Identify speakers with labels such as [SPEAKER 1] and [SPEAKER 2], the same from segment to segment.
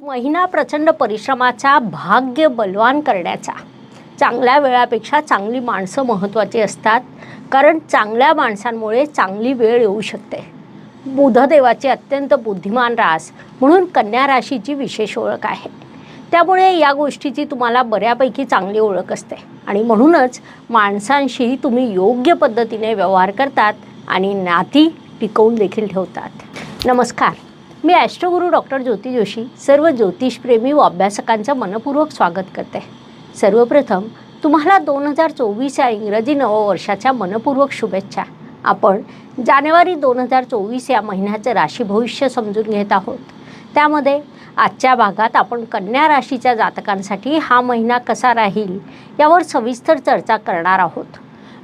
[SPEAKER 1] महिना प्रचंड परिश्रमाचा भाग्य बलवान करण्याचा. चांगल्या वेळापेक्षा चांगली माणसं महत्त्वाची असतात कारण चांगल्या माणसांमुळे चांगली वेळ येऊ शकते. बुधदेवाची अत्यंत बुद्धिमान रास म्हणून कन्या राशीची विशेष ओळख आहे. त्यामुळे या गोष्टीची तुम्हाला बऱ्यापैकी चांगली ओळख असते. आणि म्हणूनच माणसांशी तुम्ही योग्य पद्धतीने व्यवहार करतात आणि नाती टिकवून देखील ठेवतात. नमस्कार. मी ॲस्ट्रोगुरू डॉक्टर ज्योती जोशी सर्व ज्योतिषप्रेमी व अभ्यासकांचं मनपूर्वक स्वागत करते. सर्वप्रथम तुम्हाला दोन हजार चोवीस या इंग्रजी नववर्षाच्या मनपूर्वक शुभेच्छा. आपण जानेवारी दोन हजार चोवीस या महिन्याचं राशी भविष्य समजून घेत आहोत. त्यामध्ये आजच्या भागात आपण कन्या राशीच्या जातकांसाठी हा महिना कसा राहील यावर सविस्तर चर्चा करणार आहोत.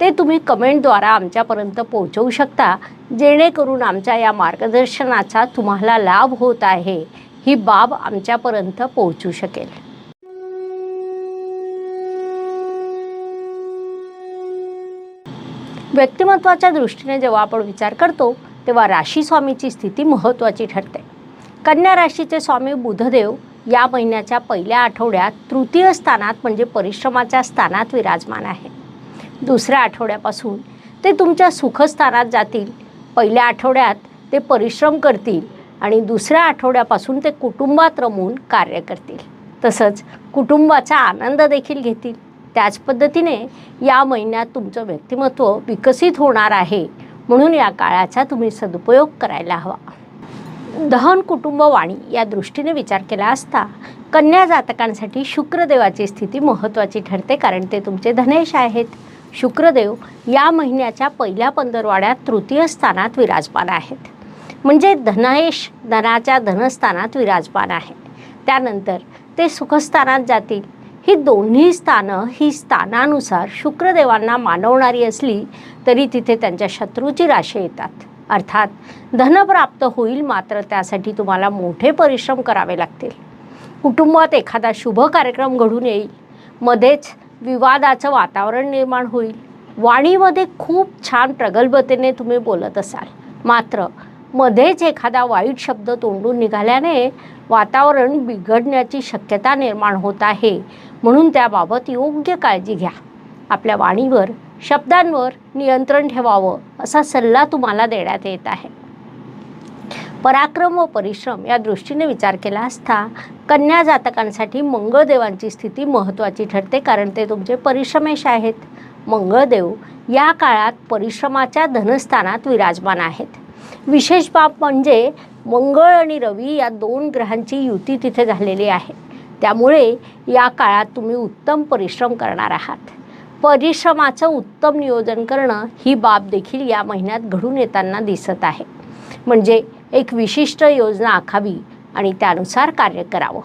[SPEAKER 1] ते तुम्ही कमेंटद्वारा आमच्यापर्यंत पोहोचवू शकता. जेणेकरून आमच्या या मार्गदर्शनाचा तुम्हाला लाभ होत आहे. ही बाब आमच्यापर्यंत पोहोचू शकेल. व्यक्तिमत्वाच्या दृष्टीने जेव्हा आपण विचार करतो तेव्हा राशी स्वामीची स्थिती महत्त्वाची ठरते. कन्या राशीचे स्वामी बुधदेव या महिन्याच्या पहिल्या आठवड्यात तृतीय स्थानात म्हणजे परिश्रमाच्या स्थानात विराजमान आहे दुसऱ्या आठवड्यापासून. ते तुमच्या सुखस्थानात जातील. पहिल्या आठवड्यात ते परिश्रम करतील आणि दुसऱ्या आठवड्यापासून ते कुटुंबात रमून कार्य करतील. तसंच कुटुंबाचा आनंद देखील घेतील. त्याच पद्धतीने या महिन्यात तुमचं व्यक्तिमत्व विकसित होणार आहे. म्हणून या काळाचा तुम्ही सदुपयोग करायला हवा. दहन कुटुंब वाणी या दृष्टीने विचार केला असता कन्या जातकांसाठी शुक्रदेवाची स्थिती महत्त्वाची ठरते कारण ते तुमचे धनेश आहेत. शुक्रदेव या महिन्याच्या पहिल्या पंधरवाड्यात तृतीय स्थानात विराजमान आहेत. म्हणजे धनेश धनाच्या धनस्थानात विराजमान आहे त्यानंतर ते सुखस्थानात जातील. ही दोन्ही स्थानं ही स्थानानुसार शुक्रदेवांना मानवणारी असली तरी तिथे त्यांच्या शत्रूची राशी येतात. अर्थात धन प्राप्त होईल मात्र त्यासाठी तुम्हाला मोठे परिश्रम करावे लागतील. कुटुंबात एखादा शुभ कार्यक्रम घडून येईल. मध्येच विवादाचं वातावरण निर्माण होईल. वाणीमध्ये खूप छान प्रगल्भतेने तुम्ही बोलत असाल. मात्र मध्येच एखादा वाईट शब्द तोंडून निघाल्याने वातावरण बिघडण्याची शक्यता निर्माण होत आहे. म्हणून त्याबाबत योग्य काळजी घ्या. आपल्या वाणीवर शब्दांवर नियंत्रण ठेवावं असा सल्ला तुम्हाला देण्यात येत आहे. पराक्रम व परिश्रम या दृष्टीने विचार केला असता कन्या जातकांसाठी मंगळदेवांची स्थिती महत्त्वाची ठरते कारण ते तुमचे परिश्रमेश आहेत. मंगळदेव या काळात परिश्रमाच्या धनस्थानात विराजमान आहेत. विशेष बाब म्हणजे मंगळ आणि रवी या दोन ग्रहांची युती तिथे झालेली आहे. त्यामुळे या काळात तुम्ही उत्तम परिश्रम करणार आहात. परिश्रमाचं उत्तम नियोजन करणं ही बाब देखील या महिन्यात घडून येताना दिसत आहे. म्हणजे एक विशिष्ट योजना आखावी आणि त्यानुसार कार्य करावं.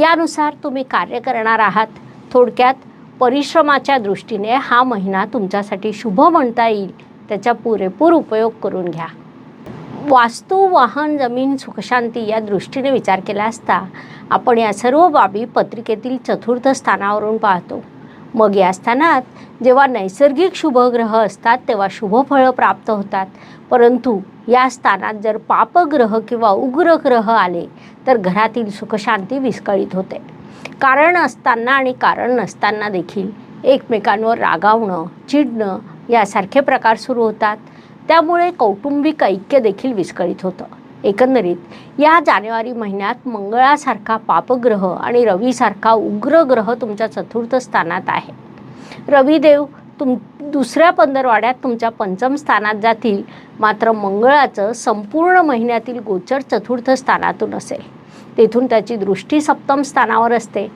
[SPEAKER 1] यानुसार तुम्ही कार्य करणार आहात. थोडक्यात परिश्रमाच्या दृष्टीने हा महिना तुमच्यासाठी शुभ म्हणता येईल. त्याचा पुरेपूर उपयोग करून घ्या. वास्तू वाहन जमीन सुखशांती या दृष्टीने विचार केला असता आपण या सर्व बाबी पत्रिकेतील चतुर्थ स्थानावरून पाहतो. मग या स्थानात जेव्हा नैसर्गिक शुभग्रह असतात तेव्हा शुभफळं प्राप्त होतात. परंतु या स्थानात जर पापग्रह किंवा उग्र ग्रह आले तर घरातील सुखशांती विस्कळीत होते. कारण असताना आणि कारण नसताना देखील एकमेकांवर रागावणं चिडणं यासारखे प्रकार सुरू होतात. त्यामुळे कौटुंबिक ऐक्य देखील विस्कळीत होतं. एकंदरीत या जानेवारी महिन्यात मंगळासारखा पापग्रह आणि रवीसारखा उग्र ग्रह तुमच्या चतुर्थ स्थानात आहे. रविदेव तुम दुसऱ्या पंधरवाड्यात तुमच्या पंचम स्थानात जातील. मात्र मंगळाचं संपूर्ण महिन्यातील गोचर चतुर्थ स्थानातून असेल. तेथून त्याची दृष्टी सप्तम स्थानावर असते.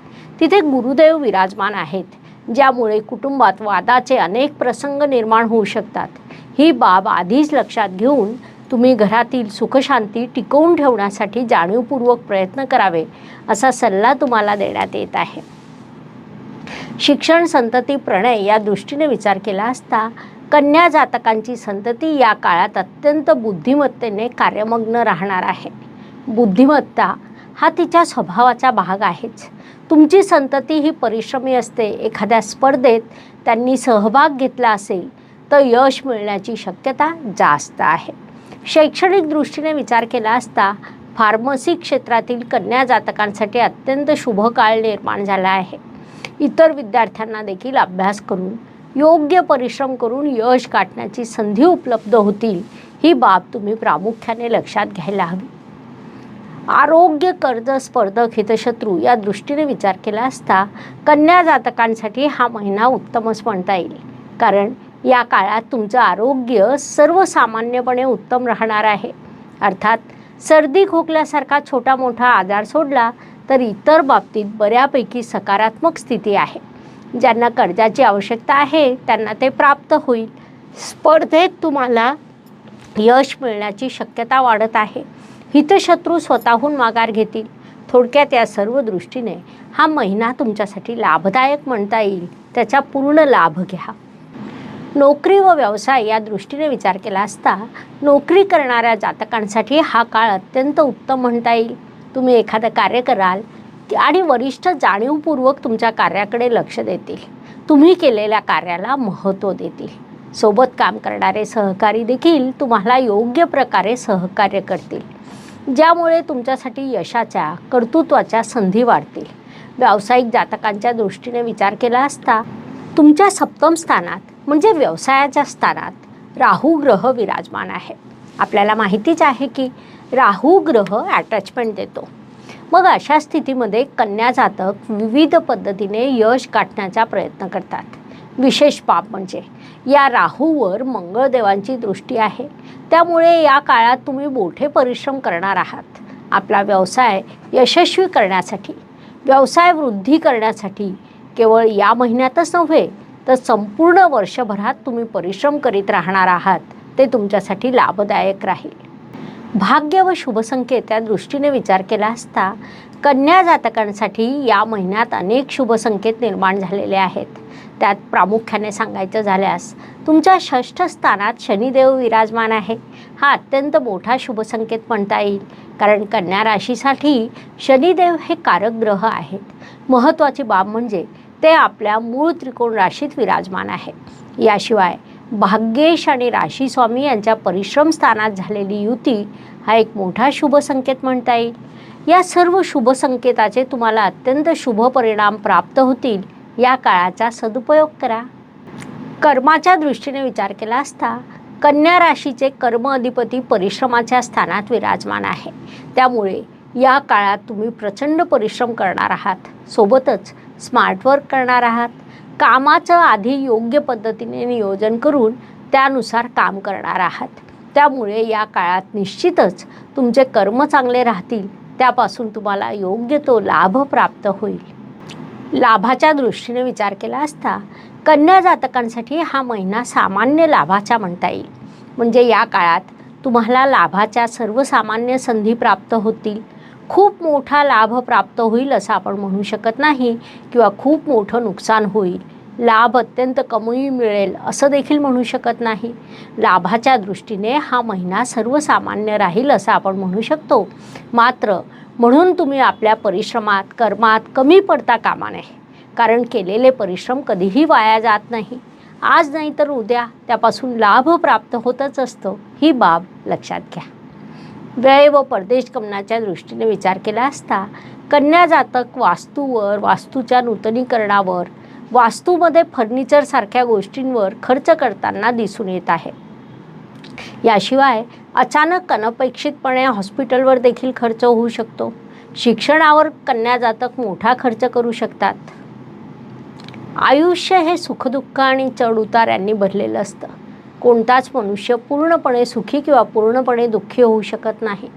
[SPEAKER 1] तिथे गुरुदेव विराजमान आहेत ज्यामुळे कुटुंबात वादाचे अनेक प्रसंग निर्माण होऊ शकतात. ही बाब आधीच लक्षात घेऊन तुम्ही घरातील सुखशांती टिकवून ठेवण्यासाठी जाणीवपूर्वक प्रयत्न करावे असा सल्ला तुम्हाला देण्यात येत आहे. शिक्षण संतती प्रणय या दृष्टीने विचार केला असता कन्या जातकांची संतती या काळात अत्यंत बुद्धिमत्तेने कार्यमग्न राहणार आहे. बुद्धिमत्ता हा तिच्या स्वभावाचा भाग आहेच. तुमची संतती ही परिश्रमी असते एखाद्या स्पर्धेत त्यांनी सहभाग घेतला असेल तर यश मिळण्याची शक्यता जास्त आहे. शैक्षणिक दृष्टीने विचार केला असता फार्मसी क्षेत्रातील कन्या जातकांसाठी अत्यंत शुभ काळ निर्माण झाला आहे. इतर विद्यार्थ्यांना देखील अभ्यास करून योग्य परिश्रम करून यश गाठण्याची संधी उपलब्ध होतील ही बाब तुम्ही प्रामुख्याने लक्षात घ्यायला हवी. आरोग्य कर्ज स्पर्धक हितशत्रू या दृष्टीने विचार केला असता कन्या जातकांसाठी हा महिना उत्तमच म्हणता येईल. कारण या काळात तुमचं आरोग्य सर्वसामान्यपणे उत्तम राहणार आहे. अर्थात सर्दी खोकल्यासारखा छोटा मोठा आजार सोडला तर इतर बाबतीत बऱ्यापैकी सकारात्मक स्थिती आहे. ज्यांना कर्जाची आवश्यकता आहे त्यांना ते प्राप्त होईल. स्पर्धेत तुम्हाला यश मिळण्याची शक्यता वाढत आहे. हितशत्रू स्वतःहून माघार घेतील. थोडक्यात या सर्व दृष्टीने हा महिना तुमच्यासाठी लाभदायक म्हणता येईल. त्याचा पूर्ण लाभ घ्या. नोकरी व व्यवसाय या दृष्टीने विचार केला असता नोकरी करणाऱ्या जातकांसाठी हा काळ अत्यंत उत्तम म्हणता येईल. तुम्ही एखादं कार्य कराल आणि वरिष्ठ जाणीवपूर्वक तुमच्या कार्याकडे लक्ष देतील. तुम्ही केलेल्या कार्याला महत्त्व देतील. सोबत काम करणारे सहकारी देखील तुम्हाला योग्य प्रकारे सहकार्य करतील. ज्यामुळे तुमच्यासाठी यशाच्या कर्तृत्वाच्या संधी वाढतील. व्यावसायिक जातकांच्या दृष्टीने विचार केला असता तुमच्या सप्तम स्थानात म्हणजे व्यवसायाच्या स्थानात राहू ग्रह विराजमान आहे आपल्याला माहितीच आहे की राहू ग्रह अटॅचमेंट देतो. मग अशा स्थितीमध्ये कन्या जातक विविध पद्धतीने यश गाठण्याचा प्रयत्न करतात. विशेष पाप म्हणजे या राहूवर मंगळदेवांची दृष्टी आहे. त्यामुळे या काळात तुम्ही मोठे परिश्रम करणार आहात. आपला व्यवसाय यशस्वी करण्यासाठी व्यवसाय वृद्धी करण्यासाठी केवळ या महिन्यातच नव्हे तर संपूर्ण वर्षभरात तुम्ही परिश्रम करीत राहणार आहात. ते तुमच्यासाठी लाभदायक राहील. भाग्य व शुभसंकेत या दृष्टीने विचार केला असता कन्या जातकांसाठी या महिन्यात अनेक शुभसंकेत निर्माण झालेले आहेत. त्यात प्रामुख्याने सांगायचं झाल्यास तुमच्या षष्ठ स्थानात शनिदेव विराजमान आहे. हा अत्यंत मोठा शुभसंकेत म्हणता येईल कारण कन्या राशीसाठी शनिदेव हे कारक ग्रह आहेत. महत्त्वाची बाब म्हणजे ते आपल्या मूळ त्रिकोण राशीत विराजमान आहे याशिवाय भाग्येश आणि राशी स्वामी यांच्या परिश्रम स्थानात झालेली युती हा एक मोठा शुभ संकेत म्हणता येईल. या सर्व शुभ संकेताचे तुम्हाला अत्यंत शुभ परिणाम प्राप्त होतील या काळाचा सदुपयोग करा. कर्माच्या दृष्टीने विचार केला असता कन्या राशीचे कर्म अधिपती परिश्रमाच्या स्थानात विराजमान आहे. त्यामुळे या काळात तुम्ही प्रचंड परिश्रम करणार आहात. सोबतच स्मार्ट वर्क करणार आहात. कामाचं आधी योग्य पद्धतीने नियोजन करून त्यानुसार काम करणार आहात. त्यामुळे या काळात निश्चितच तुमचे कर्म चांगले राहतील. त्यापासून तुम्हाला योग्य तो लाभ प्राप्त होईल. लाभाच्या दृष्टीने विचार केला असता कन्या जातकांसाठी हा महिना सामान्य लाभाचा म्हणता येईल. म्हणजे या काळात तुम्हाला लाभाच्या सर्वसामान्य संधी प्राप्त होतील. खूप मोठा लाभ प्राप्त होईल असं आपण म्हणू शकत नाही किंवा खूप मोठं नुकसान होईल. लाभ अत्यंत कमी मिळेल असं देखील म्हणू शकत नाही. लाभाच्या दृष्टीने हा महिना सर्वसामान्य राहील असं आपण म्हणू शकतो. मात्र म्हणून तुम्ही आपल्या परिश्रमात कर्मात कमी पडता कामा नये. कारण केलेले परिश्रम कधीही वाया जात नाही. आज नाही तर उद्या त्यापासून लाभ प्राप्त होतच असतो. ही बाब लक्षात घ्या. वेळ व परदेश गमनाच्या दृष्टीने विचार केला असता कन्या जातक वास्तूवर वास्तूच्या नूतनीकरणावर वास्तूमध्ये फर्निचरसारख्या गोष्टींवर खर्च करताना दिसून येत आहे. याशिवाय अचानक अनपेक्षितपणे हॉस्पिटलवर देखील खर्च होऊ शकतो. शिक्षणावर कन्या जातक मोठा खर्च करू शकतात. आयुष्य हे सुखदुःख आणि चढउतार यांनी भरलेलं असतं. कोणताच मनुष्य पूर्णपणे सुखी किंवा पूर्णपणे दुःखी होऊ शकत नाही.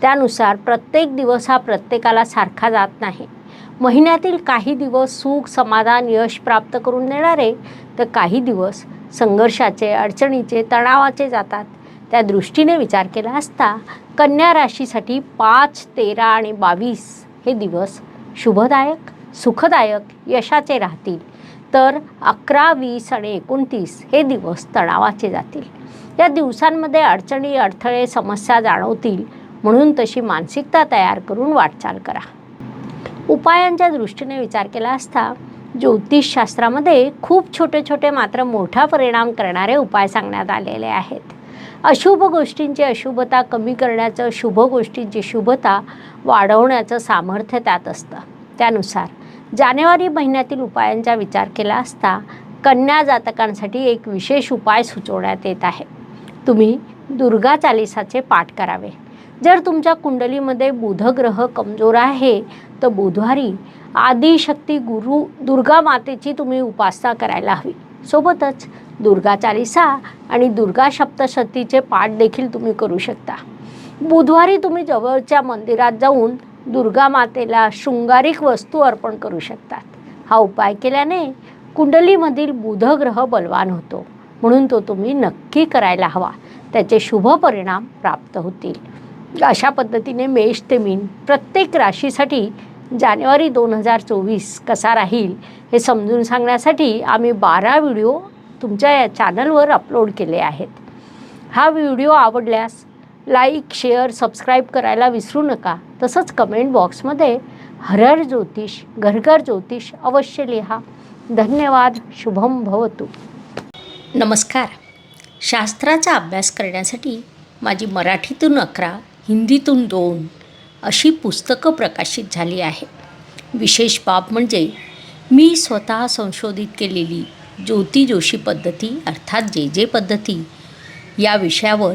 [SPEAKER 1] त्यानुसार प्रत्येक दिवस हा प्रत्येकाला सारखा जात नाही. महिन्यातील काही दिवस सुख समाधान यश प्राप्त करून देणारे तर काही दिवस संघर्षाचे अडचणीचे तणावाचे जातात. त्या दृष्टीने विचार केला असता कन्या राशीसाठी पाच तेरा आणि बावीस हे दिवस शुभदायक सुखदायक यशाचे राहतील. तर अकरा वीस आणि एकोणतीस हे दिवस तणावाचे जातील. या दिवसांमध्ये अडचणी अडथळे समस्या जाणवतील म्हणून तशी मानसिकता तयार करून वाटचाल करा. उपायांच्या दृष्टीने विचार केला असता ज्योतिषशास्त्रामध्ये खूप छोटे छोटे मात्र मोठा परिणाम करणारे उपाय सांगण्यात आलेले आहेत. अशुभ गोष्टींची अशुभता कमी करण्याचं शुभ गोष्टींची शुभता वाढवण्याचं सामर्थ्य त्यात असतं. त्यानुसार जानेवारी महिन्यातील उपायांचा विचार केला असता कन्या जातकांसाठी एक विशेष उपाय सुचवण्यात येत आहे. तुम्ही दुर्गा चालिसाचे पाठ करावे. जर तुमच्या कुंडलीमध्ये बुधग्रह कमजोर आहे तर बुधवारी आदिशक्ती गुरु दुर्गा मातेची तुम्ही उपासना करायला हवी. सोबतच दुर्गा चालिसा आणि दुर्गा सप्तशतीचे पाठ देखील तुम्ही करू शकता. बुधवारी तुम्ही जवळच्या मंदिरात जाऊन दुर्गा मातेला शृंगारिक वस्तू अर्पण करू शकतात. हा उपाय केल्याने कुंडलीमधील बुधग्रह बलवान होतो. म्हणून तो तुम्ही नक्की करायला हवा. त्याचे शुभ परिणाम प्राप्त होतील. अशा पद्धतीने मेष ते मीन प्रत्येक राशीसाठी जानेवारी दोन हजार चोवीस कसा राहील हे समजून सांगण्यासाठी आम्ही बारा व्हिडिओ तुमच्या या चॅनलवर अपलोड केले आहेत. हा व्हिडिओ आवडल्यास लाईक शेअर सबस्क्राईब करायला विसरू नका. तसंच कमेंट बॉक्समध्ये हरर ज्योतिष घरघर ज्योतिष अवश्य लिहा. धन्यवाद शुभम भवतु. नमस्कार. शास्त्राचा अभ्यास करण्यासाठी माझी मराठीतून अकरा हिंदीतून दोन अशी पुस्तकं प्रकाशित झाली आहे. विशेष बाब म्हणजे मी स्वतः संशोधित केलेली ज्योती जोशी पद्धती अर्थात जे जे पद्धती या विषयावर